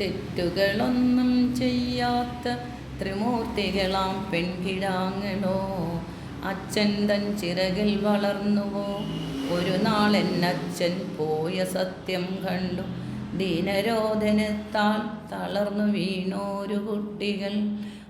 തെറ്റുകളൊന്നും ചെയ്യാത്ത ത്രിമൂർത്തികളാം പെൺകിഴാങ്ങണോ അച്ഛൻ തൻ ചിറകിൽ വളർന്നുവോ. ഒരു നാളെന്നച്ഛൻ പോയ സത്യം കണ്ടു. ദീനരോധനത്താൽ തളർന്നു വീണോരു കുട്ടികൾ.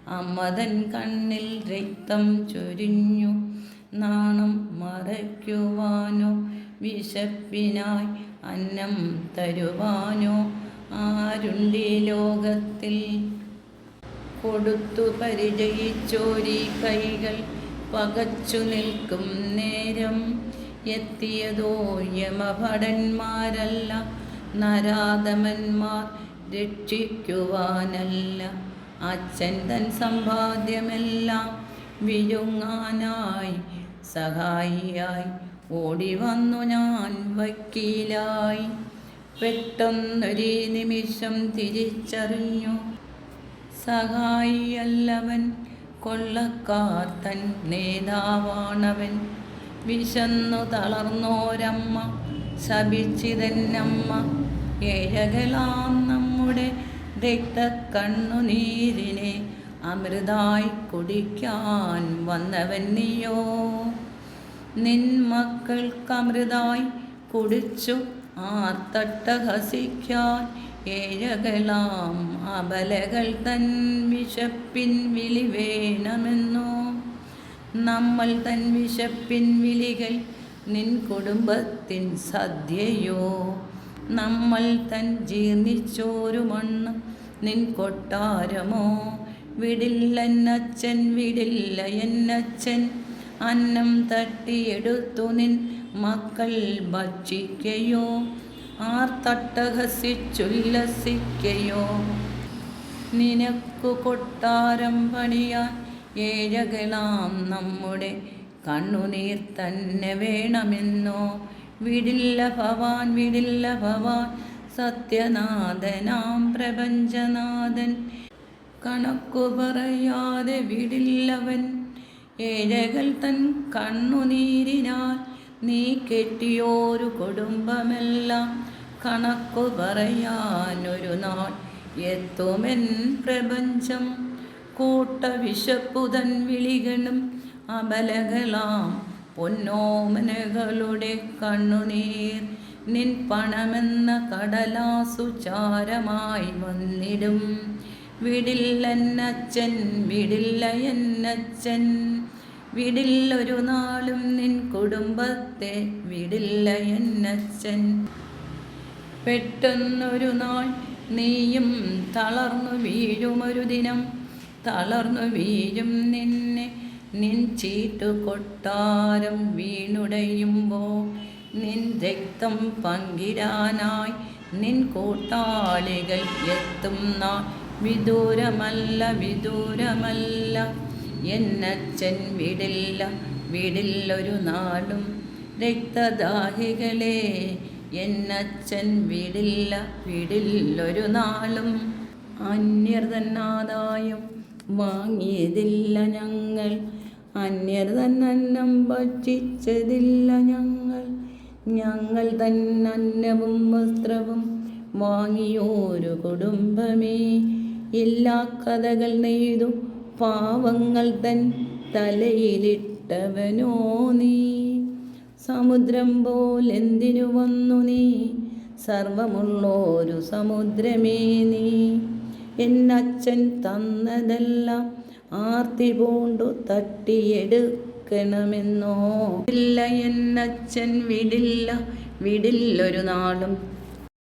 അമ്മതൻ കണ്ണിൽ രക്തം ചൊരിഞ്ഞു. നാണം മറയ്ക്കുവാനോ വിശപ്പിനായി അന്നം തരുവാനോ ആരുണ്ടി ലോകത്തിൽ? കൊടുത്തു പരിചയിച്ചോരീ കൈകൾ പകച്ചു നിൽക്കും നേരം. എത്തിയതോ യമഭടന്മാരല്ല നരാധമന്മാർ രക്ഷിക്കുവാനല്ല. അച്ഛൻ തൻ സമ്പാദ്യമെല്ലാം വിഴുങ്ങാനായി സഹായിയായി. ഓടി വന്നു ഞാൻ വക്കീലായി. പെട്ടെന്നൊരു നിമിഷം തിരിച്ചറിഞ്ഞു. സഹായിയല്ലവൻ കൊള്ളക്കാർ തൻ നേതാവാണവൻ. വിശന്നു തളർന്നോരമ്മ ശപിച്ചിതന്നമ്മ. ഏഴകളാം നമ്മുടെ രക്തക്കണ്ണുനീരിനെ അമൃതായി കുടിക്കാൻ വന്നവൻ നീയോ നിൻ മക്കൾക്ക് അമൃതായി കുടിച്ചു ആർത്തട്ടഹസിക്കാൻ ഏഴകളാം അബലകൾ തൻ വിശപ്പിൻ വിളി വേണമെന്നോ നമ്മൾ തൻ വിശപ്പിൻ വിളികൾ നിൻ കുടുംബത്തിൻ സദ്യയോ. നമ്മൾ തൻ ജീർണിച്ചോരു മണ്ണ് നിൻ കൊട്ടാരമോ. വിടില്ലെന്നച്ഛൻ വിടില്ല എന്നച്ഛൻ അന്നം തട്ടിയെടുത്തു നിൻ മക്കൾ ഭക്ഷിക്കയോ? ആർ തട്ടഹസിച്ചുല്ലസിക്കയോ നിനക്കു കൊട്ടാരം പണിയാൻ ഏഴകളാം നമ്മുടെ കണ്ണുനീർ തന്നെ വേണമെന്നോ? വിടില്ല ഭവാൻ വിടില്ല ഭവാൻ സത്യനാഥനാം പ്രപഞ്ചനാഥൻ. കണക്കു പറയാതെ വിടില്ലവൻ ഏഴകൾ തൻ കണ്ണുനീരിനാൽ നീ കെട്ടിയോരു കുടുംബമെല്ലാം കണക്കു പറയാനൊരു നാൾ എത്തുമെൻ പ്രപഞ്ചം. കൂട്ട വിശപ്പുതൻ വിളികളും അബലകളാം. പൊന്നോമനകളുടെ കണ്ണുനീർ നിൻ പണമെന്ന കടലാസു ചാരമായി വന്നിടും. വിടില്ലെന്നച്ഛൻ വിടില്ല വിടില്ലൊരു നാളും നിൻ കുടുംബത്തെ വിടില്ല എന്നച്ഛൻ. പെട്ടെന്നൊരു നാൾ നീയും തളർന്നു വീഴുമൊരു ദിനം. തളർന്നു വീഴും നിന്നെ നിൻ ചീട്ടു കൊട്ടാരം വീണുടയുമ്പോൾ നിൻ രക്തം പങ്കിടാനായി നിൻ കൂട്ടാളികൾ എത്തും നാൾ. വിദൂരമല്ല വിദൂരമല്ല. എന്നച്ഛൻ വിടില്ല വിടില്ലൊരു നാളും രക്തദാഹികളെ. എന്നച്ഛൻ വിടില്ല വിടില്ലൊരു നാളും അന്യർ തന്നാദായം വാങ്ങിയതില്ല ഞങ്ങൾ. അന്യർ തന്നന്നം ഭക്ഷിച്ചതില്ല ഞങ്ങൾ. ഞങ്ങൾ തന്നന്നവും വസ്ത്രവും വാങ്ങിയോരു കുടുംബമേ. എല്ലാ കഥകൾ നെയ്തു പാവങ്ങൾ തൻ തലയിലിട്ടവനോ നീ. സമുദ്രം പോലെന്തിനു വന്നു നീ? സർവമുള്ളൊരു സമുദ്രമേ നീ. എന്നച്ഛൻ തന്നതെല്ലാം ആർത്തി പൂണ്ടു തട്ടിയെടുക്കണമെന്നോ? ഇല്ല എന്നച്ഛൻ വിടില്ല. വിടില്ലൊരു നാളും